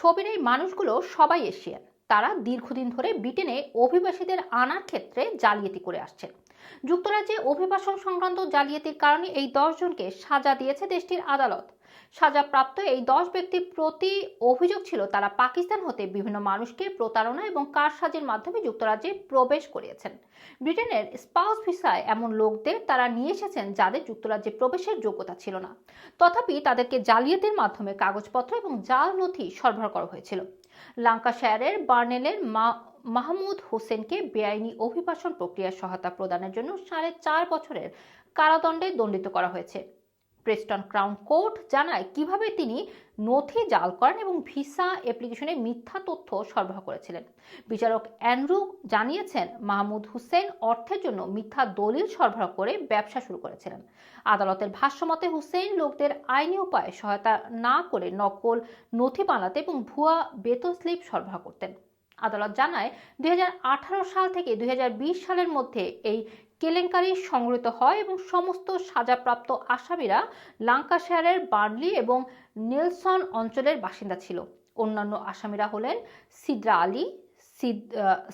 ছবির এই মানুষগুলো সবাই এশিয়ান তারা দীর্ঘদিন ধরে ব্রিটেনে অভিবাসীদের আনার ক্ষেত্রে জালিয়াতি করে আসছেন। যুক্তরাজ্যে অভিবাসন সংক্রান্ত জালিয়াতির কারণে এই দশজনকে সাজা দিয়েছে দেশটির আদালত। সাজাপ্রাপ্ত এই দশ ব্যক্তির প্রতি অভিযোগ ছিল তারা পাকিস্তান হতে বিভিন্ন মানুষকে প্রতারণা এবং কারসাজির মাধ্যমে যুক্তরাজ্যে প্রবেশ করিয়েছেন। ব্রিটেনের স্পাউস ভিসায় এমন লোকদের তারা নিয়ে এসেছেন যাদের যুক্তরাজ্যে প্রবেশের যোগ্যতা ছিল না। তথাপি তাদেরকে জালিয়াতির মাধ্যমে কাগজপত্র এবং জাল নথি সরবরাহ করা হয়েছিল। লাঙ্কাশায়ারের বার্নেলের মাহমুদ হোসেনকে বেআইনি অভিবাসন প্রক্রিয়া সহায়তা প্রদানের জন্য সাড়ে চার বছরের কারাদণ্ডে দণ্ডিত করা হয়েছে। প্রেস্টন ক্রাউন কোর্ট জানায় কীভাবে তিনি নথি জাল করেন এবং ভিসা অ্যাপ্লিকেশনে মিথ্যা তথ্য সরবরাহ করেছিলেন। বিচারক অ্যান্ড্রু জানিয়েছেন, মাহমুদ হুসেন অর্থের জন্য মিথ্যা দলিল সরবরাহ করে ব্যবসা শুরু করেছিলেন। আদালতের ভাষ্যমতে হুসেন লোকদের আইনি উপায়ে সহায়তা না করে নকল নথি বানাতে এবং ভুয়া বেতন স্লিপ সরবরাহ করতেন। আদালত জানায়, দুই হাজার আঠারো সাল থেকে দুই হাজার বিশ সালের মধ্যে এই কেলেঙ্কারি সংগৃহীত হয় এবং সমস্ত সাজাপ্রাপ্ত আসামিরা লাঙ্কাশায়ারের বার্লি এবং নেলসন অঞ্চলের বাসিন্দা ছিল। অন্যান্য আসামিরা হলেন সিদ্রা আলী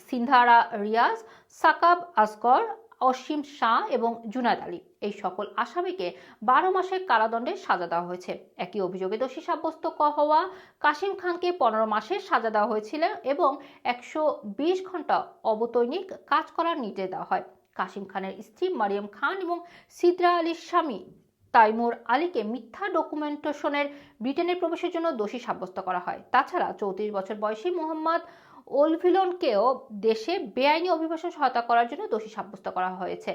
সিন্ধারা রিয়াজ, সাকাব আসগর, অসীম শাহ এবং জুনাদ আলী। এই সকল আসামিকে বারো মাসের কারাদণ্ডে সাজা দেওয়া হয়েছে। একই অভিযোগে দোষী সাব্যস্ত হওয়া কাশিম খানকে পনেরো মাসের সাজা দেওয়া হয়েছিল এবং একশো বিশ ঘণ্টা অবতৈনিক কাজ করার নির্দেশ দেওয়া হয়। কাশিম খানের স্ত্রী মারিয়াম খান এবং সিদ্রা আলীর স্বামী তাইমুর আলীকে মিথ্যা ডকুমেন্টেশনের ব্রিটেনের প্রবেশের জন্য দোষী সাব্যস্ত করা হয়। তাছাড়া চৌত্রিশ বছর বয়সী মোহাম্মদ ওলভিলনকেও দেশে বেআইনি অভিবাসন সহায়তা করার জন্য দোষী সাব্যস্ত করা হয়েছে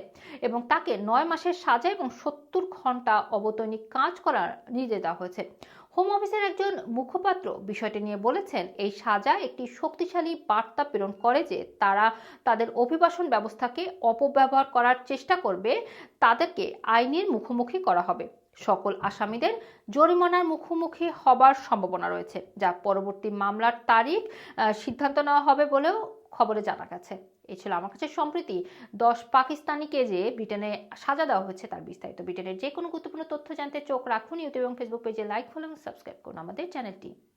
এবং তাকে নয় মাসের সাজা এবং সত্তর ঘণ্টা অবতৈনিক কাজ করার নির্দেশ দেওয়া হয়েছে। হোম অফিসের একজন মুখপাত্র বিষয়টি নিয়ে বলেছেন, এই সাজা একটি শক্তিশালী বার্তা প্রেরণ করে যে তারা তাদের অভিবাসন ব্যবস্থাকে অপব্যবহার করার চেষ্টা করবে, তাদেরকে আইনের মুখোমুখি করা হবে। সকল আসামিদের জরিমানার মুখোমুখি হবার সম্ভাবনা রয়েছে, যা পরবর্তী মামলার তারিখ সিদ্ধান্ত নেওয়া হবে বলেও খবরে জানা গেছে। এ ছিল আমার কাছে সম্প্রতি। দশ পাকিস্তানিকে যে ব্রিটেনে সাজা দেওয়া হয়েছে তার বিস্তারিত। ব্রিটেনের যে কোনো গুরুত্বপূর্ণ তথ্য জানতে চোখ রাখুন ইউটিউব এবং ফেসবুক পেজে লাইক, ফলো এবং সাবস্ক্রাইব করুন আমাদের চ্যানেলটি।